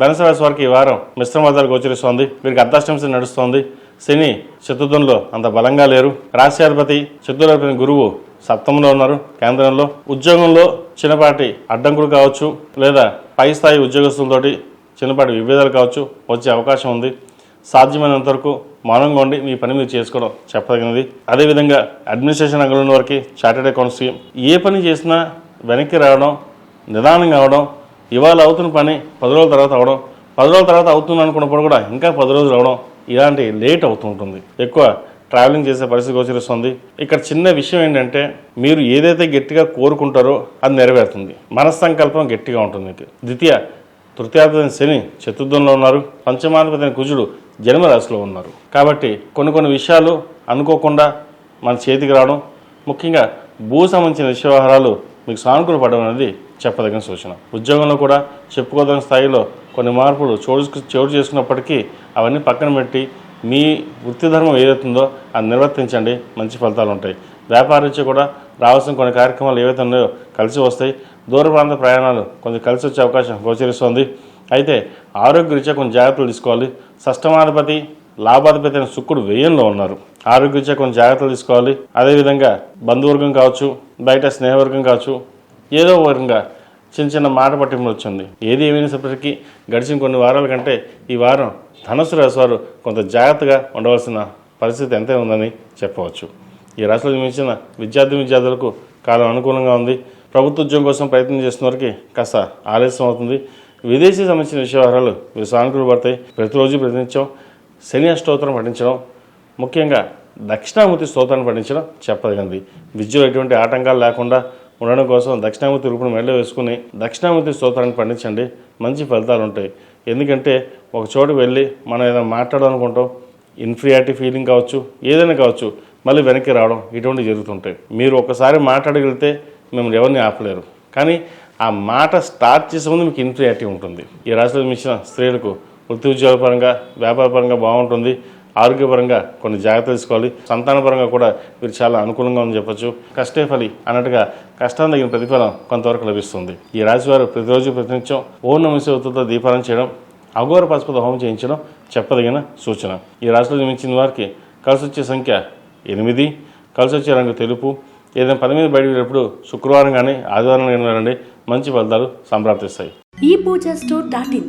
ధనుసు రాశి వారికి ఈ వారం మిశ్రమ గోచరిస్తోంది. వీరికి అర్ధాష్టంశ నడుస్తోంది. శని చతుర్థంలో అంత బలంగా లేరు. రాశ్యాధిపతి చతుర్థాధిపతి గురువు సప్తమంలో ఉన్నారు. కేంద్రంలో ఉద్యోగంలో చిన్నపాటి అడ్డంకులు కావచ్చు లేదా పై స్థాయి ఉద్యోగస్తులతోటి చిన్నపాటి విభేదాలు కావచ్చు వచ్చే అవకాశం ఉంది. సాధ్యమైనంత వరకు మౌనంగా ఉండి మీ పని మీరు చేసుకోవడం చెప్పదగినది. అదేవిధంగా అడ్మినిస్ట్రేషన్ రంగంలో ఉన్న వారికి చార్టెడ్ అకౌంట్స్కి ఏ పని చేసినా వెనక్కి రావడం నిదానంగా అవడం ఇవాళ అవుతున్న పని పది రోజుల తర్వాత అవడం పది రోజుల తర్వాత అవుతుంది అనుకున్నప్పుడు కూడా ఇంకా పది రోజులు అవడం ఇలాంటి లేట్ అవుతుంటుంది ఎక్కువ ట్రావెలింగ్ చేసే పరిస్థితి గోచరిస్తుంది ఇక్కడ చిన్న విషయం ఏంటంటే మీరు ఏదైతే గట్టిగా కోరుకుంటారో అది నెరవేరుతుంది. మనస్సంకల్పం గట్టిగా ఉంటుంది. మీకు ద్వితీయ తృతీయాధిపతి శని చతుర్థంలో ఉన్నారు. పంచమాధిపతి కుజుడు జన్మరాశిలో ఉన్నారు. కాబట్టి కొన్ని కొన్ని విషయాలు అనుకోకుండా మన చేతికి రావడం ముఖ్యంగా భూ సంబంధించిన విషయ వ్యవహారాలు మీకు సానుకూల పడడం అనేది చెప్పదగిన సూచన. ఉద్యోగంలో కూడా చెప్పుకోదగిన స్థాయిలో కొన్ని మార్పులు చోటు చోటు చేసుకున్నప్పటికీ అవన్నీ పక్కన పెట్టి మీ వృత్తి ధర్మం ఏదైతుందో అది నిర్వర్తించండి. మంచి ఫలితాలు ఉంటాయి. వ్యాపారీత్యా కూడా రావాల్సిన కొన్ని కార్యక్రమాలు ఏవైతే ఉన్నాయో కలిసి వస్తాయి. దూర ప్రాంత ప్రయాణాలు కొంచెం కలిసి వచ్చే అవకాశం గోచరిస్తుంది. అయితే ఆరోగ్యరీత్యా కొన్ని జాగ్రత్తలు తీసుకోవాలి. సష్టమాధిపతి లాభాధిపతి అయిన శుక్రుడు వ్యయంలో ఉన్నారు. ఆరోగ్యరీత్యా కొన్ని జాగ్రత్తలు తీసుకోవాలి. అదేవిధంగా బంధువర్గం కావచ్చు బయట స్నేహవర్గం కావచ్చు ఏదో ఒక చిన్న చిన్న మాట పట్టింపులు వచ్చింది. ఏది ఏమైనప్పటికీ గడిచిన కొన్ని వారాల కంటే ఈ వారం ధనుసు రాశి వారు కొంత జాగ్రత్తగా ఉండవలసిన పరిస్థితి ఎంతే ఉందని చెప్పవచ్చు. ఈ రాశిలో జన్మించిన విద్యార్థి విద్యార్థులకు కాలం అనుకూలంగా ఉంది. ప్రభుత్వ ఉద్యోగం కోసం ప్రయత్నం చేస్తున్న వారికి కాస్త ఆలస్యం అవుతుంది. విదేశీ సంబంధించిన విషయ వ్యవహారాలు సానుకూలు పడతాయి. ప్రతిరోజు ప్రయత్నించడం శని అష్టోత్తరం పఠించడం ముఖ్యంగా దక్షిణామూర్తి స్తోత్రాన్ని పఠించడం చెప్పదగింది విద్యలో ఎటువంటి ఆటంకాలు లేకుండా ఉండడం కోసం దక్షిణామూర్తి రూపం మెడలో వేసుకుని దక్షిణామూర్తి స్తోత్రాన్ని పండించండి. మంచి ఫలితాలు ఉంటాయి ఎందుకంటే ఒక చోట వెళ్ళి మనం ఏదైనా మాట్లాడాలనుకుంటాం ఇన్ఫీరియారిటీ ఫీలింగ్ కావచ్చు ఏదైనా కావచ్చు మళ్ళీ వెనక్కి రావడం ఇటువంటివి జరుగుతుంటాయి. మీరు ఒకసారి మాట్లాడగలిగితే మిమ్మల్ని ఎవరిని ఆపలేరు. కానీ ఆ మాట స్టార్ట్ చేసే ముందు మీకు ఇన్ఫీరియారిటీ ఉంటుంది. ఈ రాశిలో మించిన స్త్రీలకు వృత్తి ఉద్యోగపరంగా వ్యాపారపరంగా బాగుంటుంది. ఆరోగ్యపరంగా కొన్ని జాగ్రత్తలు తీసుకోవాలి. సంతానపరంగా కూడా వీరు చాలా అనుకూలంగా ఉందని చెప్పొచ్చు. కష్టే ఫలి అన్నట్టుగా కష్టం తగిన ప్రతిఫలం కొంతవరకు లభిస్తుంది. ఈ రాశివారు ప్రతిరోజు ప్రతినిత్యం ఓర్ణమి నమశివతో దీపాలను చేయడం అఘోర పసుపుతో హోమం చేయించడం చెప్పదగిన సూచన. ఈ రాశిలో జన్మించిన వారికి కలిసి వచ్చే సంఖ్య ఎనిమిది. కలిసి వచ్చే రంగు తెలుపు. ఏదైనా పని మీద బయటకు వెళ్ళినప్పుడు శుక్రవారం కానీ ఆదివారం కానీ వెళ్ళండి మంచి ఫలితాలు సంప్రాప్తిస్తాయి. ఈ పూజ స్టోర్ డాట్ ఇన్